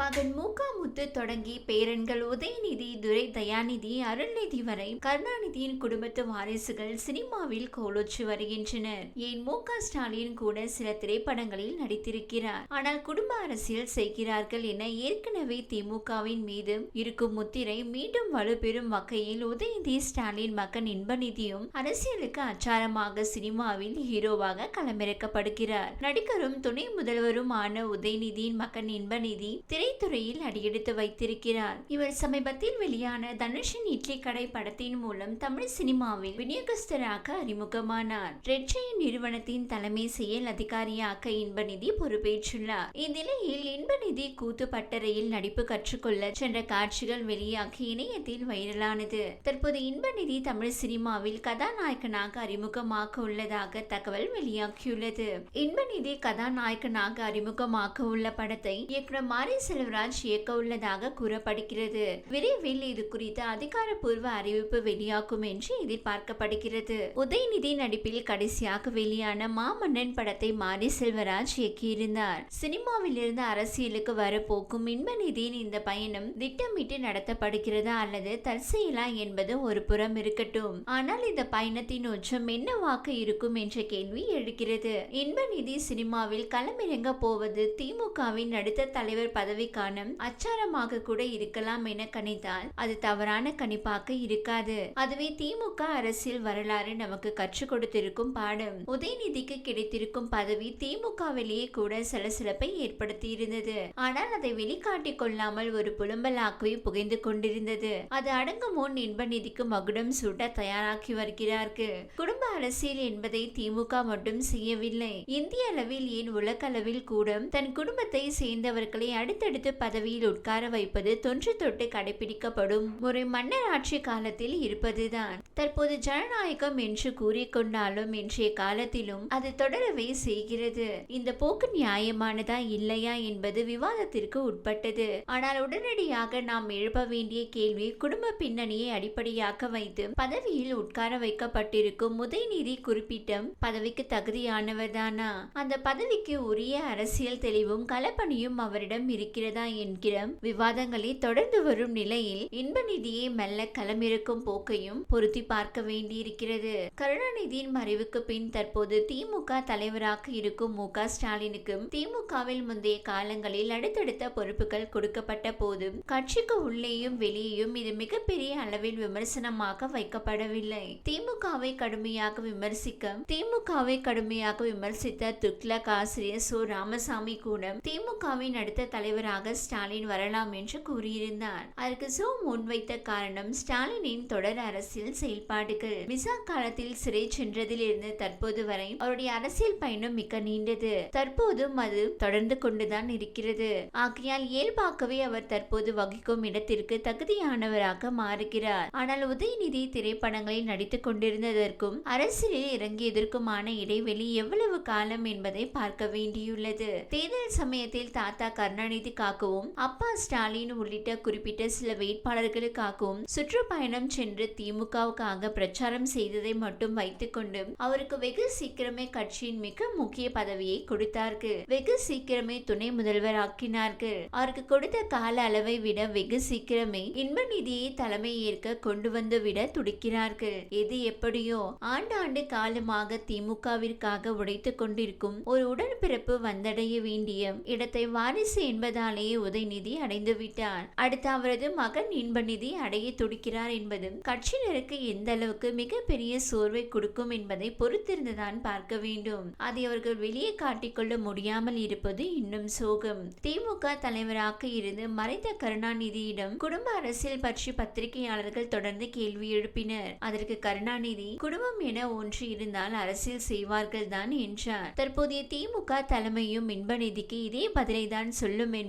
மகன் மூக்காமுத்து தொடங்கி பேரன்கள் உதயநிதி துரை தயாநிதி அருள்நிதி வரை கருணாநிதியின் குடும்பத்து வாரிசுகள் சினிமாவில் கோலோச்சு வருகின்றனர். ஏன் மு ஸ்டாலின் கூட சில திரைப்படங்களில் நடித்திருக்கிறார். ஆனால் குடும்ப அரசியல் செய்கிறார்கள் என ஏற்கனவே திமுகவின் மீது இருக்கும் முத்திரை மீண்டும் வலுப்பெறும் வகையில் உதயநிதி ஸ்டாலின் மகன் இன்பநிதியும் அரசியலுக்கு அச்சாரமாக சினிமாவில் ஹீரோவாக களமிறக்கப்படுகிறார். நடிகரும் துணை முதல்வரும் ஆன உதயநிதியின் மகன் இன்பநிதி திரைத்துறையில் அடியெடுத்து வைத்திருக்கிறார். இவர் சமீபத்தில் வெளியான தனுஷின் இட்லி கடை படத்தின் மூலம் தமிழ் சினிமாவில் விநியோகஸ்தராக அறிமுகமானார். ரெட்சையின் நிறுவனத்தின் தலைமை செயல் அதிகாரியாக இன்பநிதி பொறுப்பேற்றுள்ளார். இந்நிலையில் இன்பநிதி கூத்து பட்டறையில் நடிப்பு கற்றுக்கொள்ள சென்ற காட்சிகள் வெளியாகி இணையத்தில் வைரலானது. தற்போது இன்பநிதி தமிழ் சினிமாவில் கதாநாயகனாக அறிமுகமாக உள்ளதாக தகவல் வெளியாகியுள்ளது. இன்பநிதி கதாநாயகனாக அறிமுகமாக உள்ள படத்தை இயக்குனர் மாரி செல்வராஜ் இயக்க உள்ளதாக கூறப்படுகிறது. விரைவில் இது குறித்த அதிகாரப்பூர்வ அறிவிப்பு வெளியாகும் என்று எதிர்பார்க்கப்படுகிறது. உதயநிதி நடிப்பில் கடைசியாக வெளியான மாமன்னன் படத்தை மாரி செல்வராஜ் இயக்கியிருந்தார். சினிமாவில் இருந்து அரசியலுக்கு வரப்போக்கும் இன்பநிதியின் இந்த பயணம் திட்டமிட்டு நடத்தப்படுகிறதா அல்லது தற்செயலா என்பது ஒரு புறம் இருக்கட்டும். ஆனால் இந்த பயணத்தின் உச்சம் என்னவாக இருக்கும் என்ற கேள்வி எழுகிறது. இன்பநிதி சினிமாவில் களமிறங்க போவது திமுகவின் அடுத்த தலைவர் பதவி பதவிக்கான அச்சாரமாக கூட இருக்கலாம் என கணித்தால் அது தவறான கணிப்பாக இருக்காது. அதுவே திமுக அரசியல் வரலாறு நமக்கு கற்றுக் கொடுத்திருக்கும் பாடம். உதயநிதிக்கு கிடைத்திருக்கும் பதவி திமுகவிலேயே கூட சலசலப்பை ஏற்படுத்தி இருந்தது ஆனால் அதை வெளிக்காட்டிக் கொள்ளாமல் ஒரு புலம்பலாக்கவே புகைந்து கொண்டிருந்தது. அது அடங்கும் முன் இன்பநிதிக்கு மகுடம் சூட்ட தயாராக்கி வருகிறார்கள் குடும்ப அரசியல் என்பதை திமுக மட்டும் செய்யவில்லை. இந்திய அளவில் ஏன் உலக அளவில் கூட தன் குடும்பத்தை சேர்ந்தவர்களை அடுத்தடுத்து பதவியில் உட்கார வைப்பது தொன்று தொட்டு கடைபிடிக்கப்படும். ஒரு மன்னர் ஆட்சி காலத்தில் இருப்பதுதான். தற்போது ஜனநாயகம் என்று கூறிக்கொண்டாலும் இன்றைய காலத்திலும் அது தொடரவே செய்கிறது. இந்த போக்கு நியாயமானதா இல்லையா என்பது விவாதத்திற்கு உட்பட்டது. ஆனால் உடனடியாக நாம் எழுப்ப வேண்டிய கேள்வி குடும்ப பின்னணியை அடிப்படையாக வைத்து பதவியில் உட்கார வைக்கப்பட்டிருக்கும் உதயநிதி குறிப்பிட்ட பதவிக்கு தகுதியானவர்தானா அந்த பதவிக்கு உரிய அரசியல் தெளிவும் களப்பணியும் அவரிடம் இருக்க என்கிற விவாதங்களை தொடர்ந்து வரும் நிலையில் இன்ப நிதியை மெல்ல களமிருக்கும் போக்கையும் பொருத்தி பார்க்க வேண்டியிருக்கிறது. கருணாநிதியின் மறைவுக்கு பின் தற்போது திமுக தலைவராக இருக்கும் மு. க. ஸ்டாலினுக்கும் திமுகவில் முந்தைய காலங்களில் அடுத்தடுத்த பொறுப்புகள் கொடுக்கப்பட்ட போதும் கட்சிக்கு உள்ளேயும் வெளியேயும் இது மிகப்பெரிய அளவில் விமர்சனமாக வைக்கப்படவில்லை. திமுகவை கடுமையாக விமர்சிக்க திமுகவை கடுமையாக விமர்சித்த துக்ளக் ஆசிரியர் சோ. ராமசாமி கூட திமுகவின் அடுத்த தலைவர் தலைவராக ஸ்டாலின் வரலாம் என்று கூறியிருந்தார். அதற்கு சோ முன்வைத்த காரணம் ஸ்டாலினின் தொடர் அரசியல் செயல்பாடுகள். மிசா காலத்தில் சிறை சென்றதிலிருந்து தற்போது வரை அவருடைய அரசியல் பயணம் மிக நீண்டது. தற்போதும் அது தொடர்ந்து கொண்டுதான் இருக்கிறது. ஆகையால் இயல்பாகவே அவர் தற்போது வகிக்கும் இடத்திற்கு தகுதியானவராக மாறுகிறார். ஆனால் உதயநிதி திரைப்படங்களில் நடித்துக் கொண்டிருந்ததற்கும் அரசியலில் இறங்கியதற்குமான இடைவெளி எவ்வளவு காலம் என்பதை பார்க்க வேண்டியுள்ளது. தேர்தல் சமயத்தில் தாத்தா கருணாநிதி காக்கவும் அப்பா ஸ்டாலின் உள்ளிட்ட குறிப்பிட்ட சில வேட்பாளர்களுக்காகவும் சுற்றுப்பயணம் சென்று திமுகவுக்காக பிரச்சாரம் செய்ததை மட்டும் வைத்துக்கொண்டு அவருக்கு வெகு சீக்கிரமே கட்சியின் மிக முக்கிய பதவியை கொடுத்தார்கள் வெகு சீக்கிரமே துணை முதல்வர் ஆக்கினார்கள் அவருக்கு கொடுத்த கால அளவை விட வெகு சீக்கிரமே இன்ப நிதியை தலைமை ஏற்க கொண்டு வந்து விட துடிக்கிறார்கள் எது எப்படியோ ஆண்டாண்டு காலமாக திமுகவிற்காக உடைத்துக் கொண்டிருக்கும் ஒரு உடன்பிறப்பு வந்தடைய வேண்டிய இடத்தை வாரிசு என்பதால் என்பதாலேயே உதயநிதி அடைந்து விட்டார் அடுத்து அவரது மகன் இன்பநிதி அடைய துடிக்கிறார் என்பதும் கட்சியினருக்கு எந்த அளவுக்கு மிகப்பெரிய சோர்வை கொடுக்கும் என்பதை பொறுத்திருந்துதான் பார்க்க வேண்டும். அதை அவர்கள் வெளியே காட்டிக்கொள்ள முடியாமல் இருப்பது இன்னும் சோகம். திமுக தலைவராக இருந்து மறைந்த கருணாநிதியிடம் குடும்ப அரசியல் பற்றி பத்திரிகையாளர்கள் தொடர்ந்து கேள்வி எழுப்பினர். அதற்கு கருணாநிதி குடும்பம் என ஒன்று இருந்தால் அரசியல் செய்வார்கள் தான் என்றார். தற்போதைய திமுக தலைமையும் இன்பநிதிக்கு இதே பதிலை தான் சொல்லும்